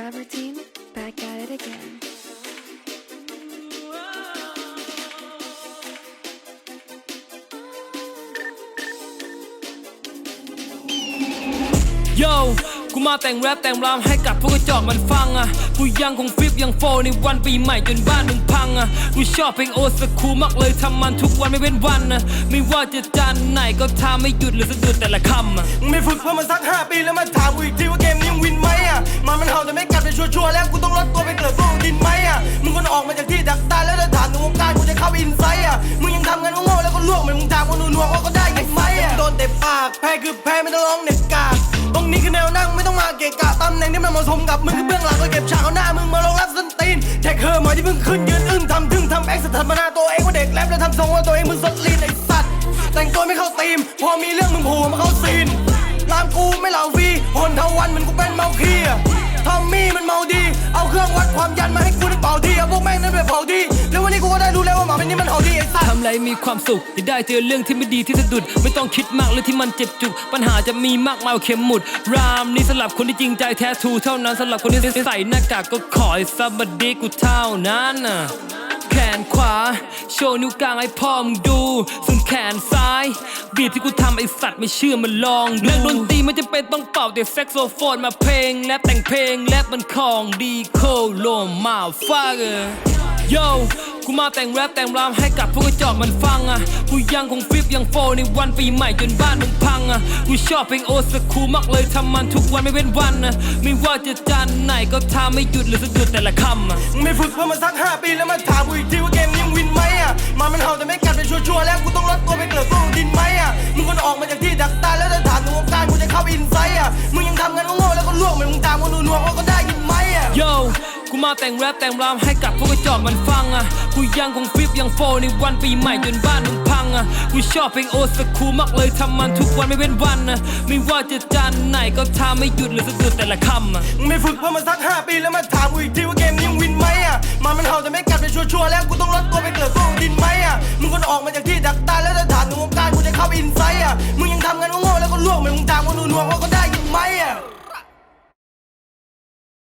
Trapper team, back at it again. โยกูมาแต่งแรปแต่งรามให้กับพวกกระจอกมันฟังอะ กูยังคงฟิปยังโฟในวันปีใหม่จนบ้านมึงพังอะ กูชอบเพลงโอสคูลมากเลยทำมันทุกวันไม่เว้นวันนะไม่ว่าจะจานไหนก็ทำไม่หยุดหรือสะดุดแต่ละคำอะมึงไม่ฝึกเพื่อมาสักห้าปีแล้วมาถามกูอีกทีว่าเกม เห่าแต่ไม่กัดเป็นชัวร์ๆแล้วกูต้องลดตัวไปเกิดพวกดินไหมอะมึงควรออกมาจากที่ดักตายแล้วจะถามถึงวงการกูจะเข้าอินไซต์อะมึงยังทำงานโง่ๆแล้วก็ลวกเหมือนมึงถามว่าหนูนวงว่าก็ได้ยังไหมอะโดนเตะปากแพ้คือแพ้ไม่ต้องร้องเน็ตกากตรงนี้คือแนวนั่งไม่ต้องมาเกะกะตำแหน่งที่มันเหมาะสมกับมึงคือเบื้องหลังก็เก็บฉากเอาหน้ามึงมาลงรับส้นตีนแท็กเฮอร์หมอที่เพิ่งขึ้นยืนอึ้งทำถึงทำแอคสถาปนาตัวเองว่าเด็กแรปแล้วทำทรงว่าตัวเองมึงสดลีนไอ้สัตว์แต่งตัวไม่เข้าธีม พอมีเรื่องมึงโผล่มาเข้าซีนรามกูไม่เหล่าวีหนเทาวันเหมันกูเป็นเมาคีอะ ทอมมี่มันเมาดี เอาเครื่องวัดความยันมาให้กูได้เป่าดีเอาพวกแม่งนั้นไปเผาดี แล้ววันนี้กูก็ได้รู้แล้วว่าหมาเป็นนี่มันเห่าดีไอ้สัสทำไรมีความสุขที่ได้เจอเรื่องที่ไม่ดีที่สะดุด ไม่ต้องคิดมากเลยที่มันเจ็บจุก ปัญหาจะมีมากมายกว่าเข็มหมุด รามนี่สำหรับคนที่จริงใจแท้ทูเท่านั้นสำหรับคนที่ใส่หน้ากากก็ขอให้สบัดดีกูเท่านั้นน่ะ ชว์นิ้วกลางให้พ่อมึงดูส่วนแขนซ้าย บีทที่กูทำไอสัตว์ไม่เชื่อมันลองดูนักดนตรีไม่จำเป็นต้องเป่าแต่แซกโซโฟนมาเพลง และแต่งเพลงและมันของดีโคโลมาฟาเกอร์โยกูมาแต่งแรปแต่งรามให้กับพวกกระจอกมันฟังอะ กูยังคงฟิปยังโฟในวันปีใหม่จนบ้านมึงพังอะ กูชอบเพลงโอสคูลมากเลยทำมันทุกวันไม่เว้นวันนะไม่ว่าจะจานไหนก็ทำไม่หยุดหรือสะดุดแต่ละคำอะมึงไม่ฝึกเพื่อมาสักห้าปีแล้วมาถามกูอีกทีว่าเกมนี้ยังวินไห มอะหมามันเห่าแต่ไม่กัดเป็นชัวร์ๆแล้วกูต้องลดตัวไปเกิดพวกดินไหมอะมึงควรออกมาจากที่ดักตายแล้วจะถามถึงวงการกูจะเข้าอินไซต์อะมึงยังทำงานโง่ๆแล้วก็ลวกเหมือนมึงถามว่าหนูนวงว่าก็ได้ยินไหมอะโยกูมาแต่งแรปแต่งรามให้กับพวกกระจอกมันฟังอะกูยังคงฟิปยังโฟในวันปีใหม่จนบ้านมึงพังอะกูชอบเพลงโอสคูลมากเลยทำมันทุกวันไม่เว้นวันนะไม่ว่าจะจานไหนก็ทำไม่หยุดหรือสะดุดแต่ละคำอะมึงไม่ฝึกเพื่อมาสักห้าปีแล้วมาถามกูอีกทีว่าเก ถามถึงว